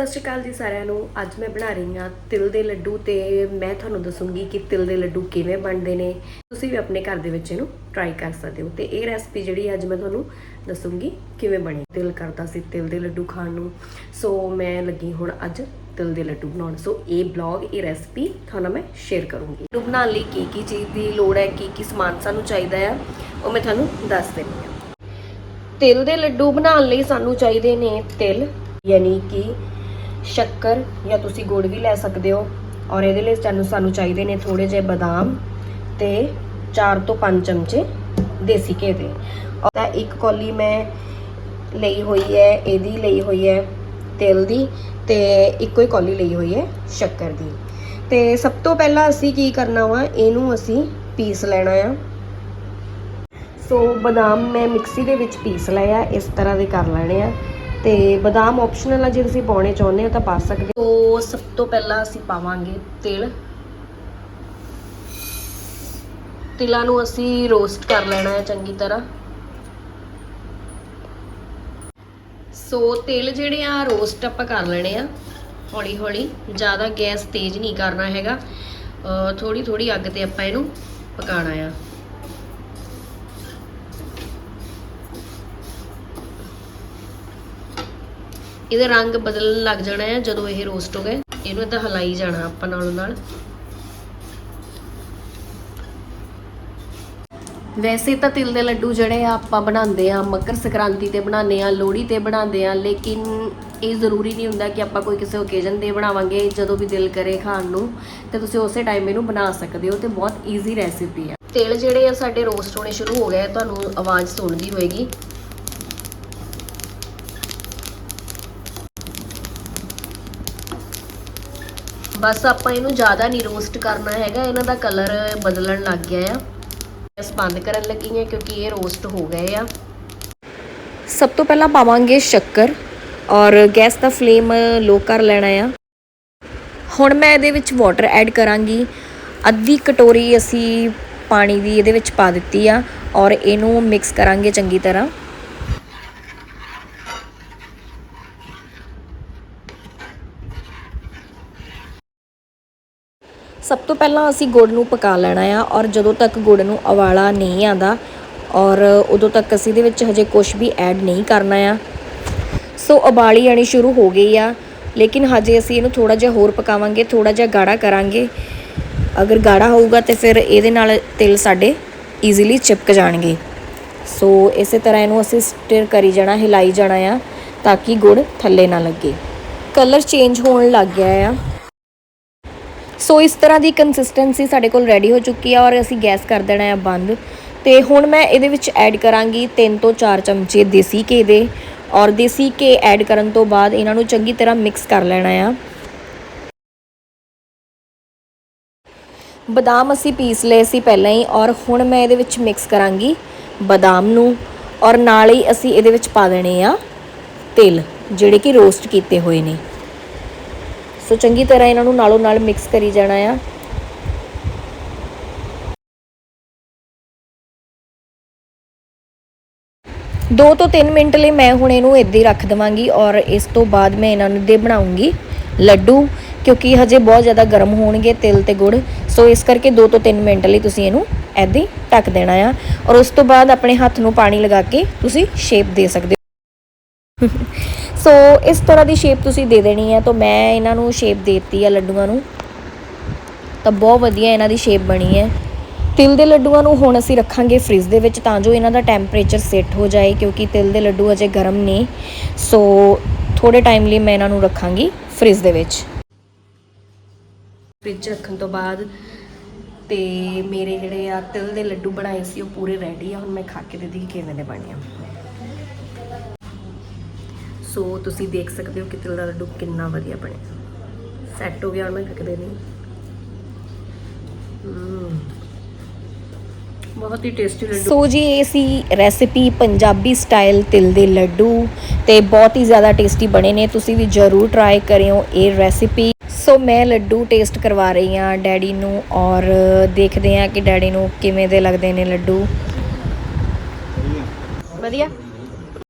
ਸਤਿ ਸ਼੍ਰੀ ਅਕਾਲ ਜੀ ਸਾਰਿਆਂ ਨੂੰ। ਅੱਜ ਮੈਂ ਬਣਾ ਰਹੀ ਹਾਂ ਤਿਲ ਦੇ ਲੱਡੂ ਤੇ ਮੈਂ ਤੁਹਾਨੂੰ ਦੱਸੂੰਗੀ ਕਿ ਤਿਲ ਦੇ ਲੱਡੂ ਕਿਵੇਂ ਬਣਦੇ ਨੇ। ਤੁਸੀਂ ਵੀ ਆਪਣੇ ਘਰ ਦੇ ਵਿੱਚ ਇਹਨੂੰ ਟਰਾਈ ਕਰ ਸਕਦੇ ਹੋ ਤੇ ਇਹ ਰੈਸਪੀ ਜਿਹੜੀ ਅੱਜ ਮੈਂ ਤੁਹਾਨੂੰ ਦੱਸੂੰਗੀ ਕਿਵੇਂ ਬਣੀ। ਤਿਲ ਕਰਦਾ ਸੀ ਤਿਲ ਦੇ ਲੱਡੂ ਖਾਣ ਨੂੰ। ਸੋ ਮੈਂ ਲੱਗੀ ਹੁਣ ਅੱਜ ਤਿਲ ਦੇ ਲੱਡੂ ਬਣਾਉਣ। ਸੋ ਇਹ ਬਲੌਗ ਇਹ ਰੈਸਪੀ ਤੁਹਾਨੂੰ ਮੈਂ ਸ਼ੇਅਰ ਕਰੂੰਗੀ। ਲੱਡੂ ਬਣਾਉਣ ਲਈ ਕੀ ਕੀ ਚੀਜ਼ ਦੀ ਲੋੜ ਹੈ, ਕੀ ਕੀ ਸਮਾਨ ਸਾਨੂੰ ਚਾਹੀਦਾ ਆ ਉਹ ਮੈਂ ਤੁਹਾਨੂੰ ਦੱਸ ਦਿੰਦੀ ਹਾਂ। ਤਿਲ ਦੇ ਲੱਡੂ ਬਣਾਉਣ ਲਈ ਸਾਨੂੰ ਚਾਹੀਦੇ ਨੇ ਤਿਲ, ਯਾਨੀ ਕਿ ਸ਼ੱਕਰ ਜਾਂ ਤੁਸੀਂ ਗੁੜ ਵੀ ਲੈ ਸਕਦੇ ਹੋ ਔਰ ਇਹਦੇ ਲਈ ਸਾਨੂੰ ਸਾਨੂੰ ਚਾਹੀਦੇ ਨੇ ਥੋੜੇ ਜਿਹੇ ਬਦਾਮ ਤੇ 4 ਤੋਂ 5 ਚਮਚੇ ਦੇਸੀ ਘੇ ਦੇ। ਔਰ ਤਾਂ ਇੱਕ ਕੌਲੀ ਮੈਂ ਲਈ ਹੋਈ ਹੈ, ਇਹਦੀ ਲਈ ਹੋਈ ਹੈ ਤਿਲ ਦੀ ਤੇ ਇੱਕੋ ਹੀ ਕੌਲੀ ਲਈ ਹੋਈ ਹੈ ਸ਼ੱਕਰ ਦੀ। ਤੇ ਸਭ ਤੋਂ ਪਹਿਲਾਂ ਅਸੀਂ ਕੀ ਕਰਨਾ ਵਾ, ਇਹਨੂੰ ਅਸੀਂ ਪੀਸ ਲੈਣਾ ਆ। ਸੋ ਬਦਾਮ ਮੈਂ ਮਿਕਸੀ ਦੇ ਵਿੱਚ ਪੀਸ ਲਏ ਆ, ਇਸ ਤਰ੍ਹਾਂ ਦੇ ਕਰ ਲੈਣੇ ਆ। ਤੇ ਬਦਾਮ ਆਪਸ਼ਨਲ ਆ, ਜੇ ਤੁਸੀਂ ਪਾਉਣੇ ਚਾਹੁੰਦੇ ਹੋ ਤਾਂ ਪਾ ਸਕਦੇ ਹੋ। ਸੋ ਸਭ ਤੋਂ ਪਹਿਲਾਂ ਅਸੀਂ ਪਾਵਾਂਗੇ ਤਿਲ। ਤਿਲਾਂ ਨੂੰ ਅਸੀਂ ਰੋਸਟ ਕਰ ਲੈਣਾ ਹੈ ਚੰਗੀ ਤਰ੍ਹਾਂ। ਸੋ ਤਿਲ ਜਿਹੜੇ ਆ ਰੋਸਟ ਆਪਾਂ ਕਰ ਲੈਣੇ ਆ। ਹੌਲੀ ਹੌਲੀ ਜ਼ਿਆਦਾ ਗੈਸ ਤੇਜ਼ ਨਹੀਂ ਕਰਨਾ ਹੈਗਾ। ਥੋੜੀ ਥੋੜੀ ਅੱਗ ਤੇ ਆਪਾਂ ਇਹਨੂੰ ਪਕਾਉਣਾ ਆ। ਇਹਦਾ ਰੰਗ ਬਦਲਣ ਲੱਗ ਜਾਣਾ ਹੈ ਜਦੋਂ ਇਹ ਰੋਸਟ ਹੋ ਗਏ। ਇਹਨੂੰ ਇਦਾਂ ਹਲਾਈ ਜਾਣਾ ਆਪਾਂ ਨਾਲੋਂ ਨਾਲ। ਵੈਸੇ ਤਾਂ ਤਿਲ ਦੇ ਲੱਡੂ ਜਿਹੜੇ ਆ ਆਪਾਂ ਬਣਾਉਂਦੇ ਆ ਮਕਰ ਸੰਕ੍ਰਾਂਤੀ ਤੇ ਬਣਾਉਂਦੇ ਆ ਲੋਹੜੀ ਤੇ ਬਣਾਉਂਦੇ ਆ ਲੇਕਿਨ ਇਹ ਜ਼ਰੂਰੀ ਨਹੀਂ ਹੁੰਦਾ ਕਿ ਆਪਾਂ ਕੋਈ ਕਿਸੇ ਓਕੇਜ਼ਨ ਤੇ ਬਣਾਵਾਂਗੇ ਜਦੋਂ ਵੀ ਦਿਲ ਕਰੇ ਖਾਣ ਨੂੰ ਤੇ ਤੁਸੀਂ ਉਸੇ ਟਾਈਮ ਇਹਨੂੰ ਬਣਾ ਸਕਦੇ ਹੋ ਤੇ ਬਹੁਤ ਈਜ਼ੀ ਰੈਸਿਪੀ ਆ। ਤਿਲ ਜਿਹੜੇ ਆ ਸਾਡੇ ਰੋਸਟ ਹੋਣੇ ਸ਼ੁਰੂ ਹੋ ਗਏ ਤੁਹਾਨੂੰ ਆਵਾਜ਼ ਸੁਣਦੀ ਹੋਏਗੀ। ਬਸ ਆਪਾਂ ਇਹਨੂੰ ਜ਼ਿਆਦਾ ਨਹੀਂ ਰੋਸਟ ਕਰਨਾ ਹੈਗਾ, ਇਹਨਾਂ ਦਾ ਕਲਰ ਬਦਲਣ ਲੱਗ ਗਿਆ ਆ। ਗੈਸ ਬੰਦ ਕਰਨ ਲੱਗੀ ਹਾਂ ਕਿਉਂਕਿ ਇਹ ਰੋਸਟ ਹੋ ਗਏ ਆ। ਸਭ ਤੋਂ ਪਹਿਲਾਂ ਪਾਵਾਂਗੇ ਸ਼ੱਕਰ ਔਰ ਗੈਸ ਦਾ ਫਲੇਮ ਲੋ ਕਰ ਲੈਣਾ ਆ। ਹੁਣ ਮੈਂ ਇਹਦੇ ਵਿੱਚ ਵਾਟਰ ਐਡ ਕਰਾਂਗੀ। ਅੱਧੀ ਕਟੋਰੀ ਅਸੀਂ ਪਾਣੀ ਦੀ ਇਹਦੇ ਵਿੱਚ ਪਾ ਦਿੱਤੀ ਆ ਔਰ ਇਹਨੂੰ ਮਿਕਸ ਕਰਾਂਗੇ ਚੰਗੀ ਤਰ੍ਹਾਂ। ਸਭ ਤੋਂ ਪਹਿਲਾਂ ਅਸੀਂ ਗੁੜ ਨੂੰ ਪਕਾ ਲੈਣਾ ਆ ਔਰ ਜਦੋਂ ਤੱਕ ਗੁੜ ਨੂੰ ਉਬਾਲਾ ਨਹੀਂ ਆਂਦਾ ਔਰ ਉਦੋਂ ਤੱਕ ਅਸੀਂ ਇਹਦੇ ਵਿੱਚ ਹਜੇ ਕੁਝ ਵੀ ਐਡ ਨਹੀਂ ਕਰਨਾ ਆ। ਸੋ ਉਬਾਲੀ ਆਣੀ ਸ਼ੁਰੂ ਹੋ ਗਈ ਆ, ਲੇਕਿਨ ਹਜੇ ਅਸੀਂ ਇਹਨੂੰ ਥੋੜਾ ਜਿਹਾ ਹੋਰ ਪਕਾਵਾਂਗੇ ਥੋੜਾ ਜਿਹਾ ਗਾੜਾ ਕਰਾਂਗੇ। ਅਗਰ ਗਾੜਾ ਹੋਊਗਾ ਤੇ ਫਿਰ ਇਹਦੇ ਨਾਲ ਤਿਲ ਸਾਡੇ ਈਜ਼ੀਲੀ ਚਿਪਕ ਜਾਣਗੇ। ਸੋ ਇਸੇ ਤਰ੍ਹਾਂ ਇਹਨੂੰ ਅਸੀਂ ਸਟਿਰ ਕਰੀ ਜਾਣਾ, ਹਿਲਾਈ ਜਾਣਾ ਆ, ਤਾਂ ਕਿ ਗੁੜ ਥੱਲੇ ਨਾ ਲੱਗੇ। ਕਲਰ ਚੇਂਜ ਹੋਣ ਲੱਗ ਗਿਆ ਆ। ਸੋ ਇਸ ਤਰ੍ਹਾਂ ਦੀ ਕੰਸਿਸਟੈਂਸੀ ਸਾਡੇ ਕੋਲ ਰੈਡੀ ਹੋ ਚੁੱਕੀ ਆ ਔਰ ਅਸੀਂ ਗੈਸ ਕਰ ਦੇਣਾ ਹੈ ਬੰਦ। ਤੇ ਹੁਣ ਮੈਂ ਇਹਦੇ ਵਿੱਚ ਐਡ ਕਰਾਂਗੀ 3 ਤੋਂ 4 ਚਮਚੇ ਦੇਸੀ ਘੇ ਦੇ। ਔਰ ਦੇਸੀ ਘੇ ਐਡ ਕਰਨ ਤੋਂ ਬਾਅਦ ਇਹਨਾਂ ਨੂੰ ਚੰਗੀ ਤਰ੍ਹਾਂ ਮਿਕਸ ਕਰ ਲੈਣਾ ਆ। ਬਦਾਮ ਅਸੀਂ ਪੀਸ ਲਏ ਸੀ ਪਹਿਲਾਂ ਹੀ ਔਰ ਹੁਣ ਮੈਂ ਇਹਦੇ ਵਿੱਚ ਮਿਕਸ ਕਰਾਂਗੀ ਬਦਾਮ ਨੂੰ। ਔਰ ਨਾਲ ਹੀ ਅਸੀਂ ਇਹਦੇ ਵਿੱਚ ਪਾ ਦੇਣੇ ਆ ਤਿਲ, ਜਿਹੜੇ ਕਿ ਰੋਸਟ ਕੀਤੇ ਹੋਏ ਨੇ। ਸੋ ਚੰਗੀ ਤਰ੍ਹਾਂ ਇਹਨਾਂ ਨੂੰ ਨਾਲੋਂ ਨਾਲ ਮਿਕਸ ਕਰੀ ਜਾਣਾ ਆ। ਦੋ ਤੋਂ 3 ਮਿੰਟ ਲਈ ਮੈਂ ਹੁਣ ਇਹਨੂੰ ਇੱਦਾਂ ਹੀ ਰੱਖ ਦਵਾਂਗੀ ਔਰ ਇਸ ਤੋਂ ਬਾਅਦ ਮੈਂ ਇਹਨਾਂ ਨੂੰ ਦੇ ਬਣਾਉਂਗੀ ਲੱਡੂ, ਕਿਉਂਕਿ ਹਜੇ ਬਹੁਤ ਜ਼ਿਆਦਾ ਗਰਮ ਹੋਣਗੇ ਤਿਲ ਤੇ ਗੁੜ। ਸੋ ਇਸ ਕਰਕੇ 2 ਤੋਂ 3 ਮਿੰਟ ਲਈ ਤੁਸੀਂ ਇਹਨੂੰ ਐਦਾਂ ਹੀ ਢੱਕ ਦੇਣਾ ਆ। ਔਰ ਉਸ ਤੋਂ ਬਾਅਦ ਆਪਣੇ ਹੱਥ ਨੂੰ ਪਾਣੀ ਲਗਾ ਕੇ ਤੁਸੀਂ ਸ਼ੇਪ ਦੇ ਸਕਦੇ ਹੋ। ਸੋ ਇਸ ਤਰ੍ਹਾਂ ਦੀ ਸ਼ੇਪ ਤੁਸੀਂ ਦੇ ਦੇਣੀ ਹੈ, ਤਾਂ ਮੈਂ ਇਹਨਾਂ ਨੂੰ ਸ਼ੇਪ ਦੇਤੀ ਹੈ ਲੱਡੂਆਂ ਨੂੰ। ਤਾਂ ਬਹੁਤ ਵਧੀਆ ਇਹਨਾਂ ਦੀ ਸ਼ੇਪ ਬਣੀ ਹੈ। ਤਿਲ ਦੇ ਲੱਡੂਆਂ ਨੂੰ ਹੁਣ ਅਸੀਂ ਰੱਖਾਂਗੇ ਫ੍ਰਿਜ ਦੇ ਵਿੱਚ, ਤਾਂ ਜੋ ਇਹਨਾਂ ਦਾ ਟੈਂਪਰੇਚਰ ਸੈੱਟ ਹੋ ਜਾਏ, ਕਿਉਂਕਿ ਤਿਲ ਦੇ ਲੱਡੂ ਅਜੇ ਗਰਮ ਨੇ। ਸੋ ਥੋੜੇ ਟਾਈਮ ਲਈ ਮੈਂ ਇਹਨਾਂ ਨੂੰ ਰੱਖਾਂਗੀ ਫ੍ਰਿਜ ਦੇ ਵਿੱਚ। ਫ੍ਰਿਜ ਰੱਖਣ ਤੋਂ ਬਾਅਦ ਤੇ ਮੇਰੇ ਜਿਹੜੇ ਆ ਤਿਲ ਦੇ ਲੱਡੂ ਬਣਾਏ ਸੀ, ਉਹ ਪੂਰੇ ਰੈਡੀ ਆ। ਹੁਣ ਮੈਂ ਖਾ ਕੇ ਦੇਖਦੀ ਕਿਵੇਂ ਦੇ ਬਣੇ ਆ। ਸੋ ਤੁਸੀਂ ਦੇਖ ਸਕਦੇ ਹੋ ਕਿ ਤਿਲ ਦਾ ਲੱਡੂ ਕਿੰਨਾ ਵਧੀਆ ਬਣਿਆ। ਸੈੱਟ ਹੋ ਗਿਆ ਹੁਣ ਮੈਂ ਖੱਕਦੇ ਨਹੀਂ। ਬਹੁਤ ਹੀ ਟੇਸਟੀ ਲੱਡੂ। ਸੋ ਜੀ, ਇਹ ਸੀ ਰੈਸਿਪੀ ਪੰਜਾਬੀ ਸਟਾਈਲ ਤਿਲ ਦੇ ਲੱਡੂ ਤੇ ਬਹੁਤ ਹੀ ਜ਼ਿਆਦਾ ਟੇਸਟੀ ਬਣੇ ਨੇ। ਤੁਸੀਂ ਵੀ ਜ਼ਰੂਰ ਟਰਾਈ ਕਰਿਓ ਇਹ ਰੈਸਿਪੀ ਸੋ ਮੈਂ ਲੱਡੂ ਟੇਸਟ ਕਰਵਾ ਰਹੀ ਹਾਂ ਡੈਡੀ ਨੂੰ ਔਰ ਦੇਖਦੇ ਹਾਂ ਕਿ ਡੈਡੀ ਨੂੰ ਕਿਵੇਂ ਦੇ ਲੱਗਦੇ ਨੇ ਲੱਡੂ। ਵਧੀਆ?